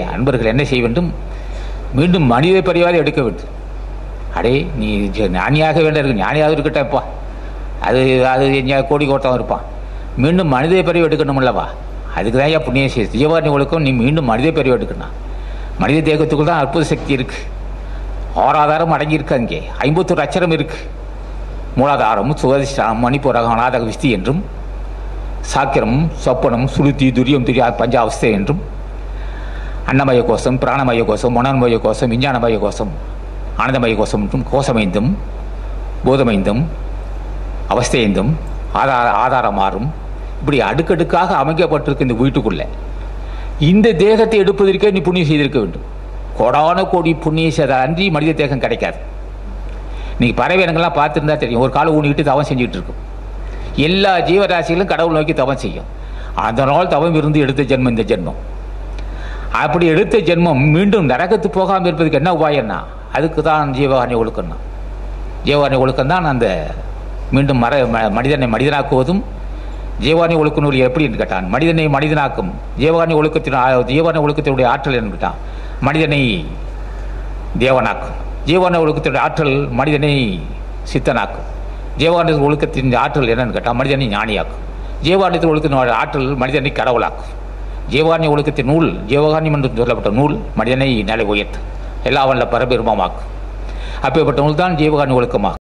அன்பர்கள் என்ன செய்ய வேண்டும்? மீண்டும் மனித பரிவாரை எடுக்க வேண்டும். அடே நீ ஞானியாக வேண்ட இருக்கு. ஞானியாக இருக்கட்டப்பா அது அது கோடி கோட்டம் இருப்பான். மீண்டும் மனித பரிவு எடுக்கணும்லவா அதுக்கு தான் ஏன் புண்ணிய செய்ய ஜீவாரணி ஒழுக்கம் நீ மீண்டும் மனித பரிவு எடுக்கணும். மனித தேகத்துக்குள் தான் அற்புத சக்தி இருக்கு. ஓராதாரம் அடங்கியிருக்கு அங்கே. ஐம்பத்தொரு அச்சரம் இருக்கு. மூலாதாரம் சுவதிஷ்டானம் மணிப்பூரகம் அநாதக விஸ்தி என்றும் சாக்கிரம் சொப்பனம் சுருத்தி துரியம் துரியா பஞ்சாவஸ்தை என்றும் அன்னமய கோஷம் பிராணமய கோஷம் மனோன்மய கோஷம் விஞ்ஞானமய கோஷம் ஆனந்தமய கோஷம் என்றும் கோஷமைந்தும் போதமைந்தும் அவஸ்தைந்தும் ஆதார ஆதாரம் மாறும் இப்படி அடுக்கடுக்காக அமைக்கப்பட்டிருக்கு இந்த வீட்டுக்குள்ளே. இந்த தேகத்தை எடுப்பதற்கே நீ புண்ணியம் செய்திருக்க வேண்டும். கோடான கோடி புண்ணியம் செய்த அன்றி மனித தேகம் கிடைக்காது. நீங்கள் பறவை இனங்கள்லாம் பார்த்துருந்தா தெரியும். ஒரு காலை ஊனிக்கிட்டு தவம் செஞ்சுட்டு இருக்கும் எல்லா ஜீவராசிகளும் கடவுள் நோக்கி தவம் செய்யும். அதனால் தவம் இருந்து எடுத்த ஜென்மம் இந்த ஜென்மம். அப்படி எடுத்த ஜென்மம் மீண்டும் நரகத்து போகாமல் இருப்பதுக்கு என்ன உபாயம்னா? அதுக்கு தான் ஜீவகாரணி ஒழுக்கம்னா ஜீவகாரணி ஒழுக்கம் தான் அந்த மீண்டும் மர ம- மனிதனை மனிதனாக்குவதும் ஜீவானி ஒழுக்க நூல் எப்படி என்று கேட்டான். மனிதனை மனிதனாக்கும். ஜீவகாரணி ஒழுக்கத்தின் ஆ- ஜீவானி ஒழுக்கத்தினுடைய ஆற்றல் என்று கேட்டான். மனிதனை தேவனாக்கும். ஜீவான ஒழுக்கத்தினுடைய ஆற்றல் மனிதனை சித்தனாக்கும். ஜீவான ஒழுக்கத்தின் ஆற்றல் என்னன்னு கேட்டால் மனிதனை ஞானியாக்கும். ஜீவானத்தின் ஒழுக்கத்தினுடைய ஆற்றல் மனிதனை கடவுளாக்கும். ஜீவானி ஒழுக்கத்தின் நூல் ஜீவகானியம் என்று சொல்லப்பட்ட நூல் மனிதனை நிலை உயர்த்து. எல்லா வல்ல பரபெருமமாக்கும் அப்பேற்பட்ட நூல் தான் ஜீவகானி ஒழுக்கமாகும்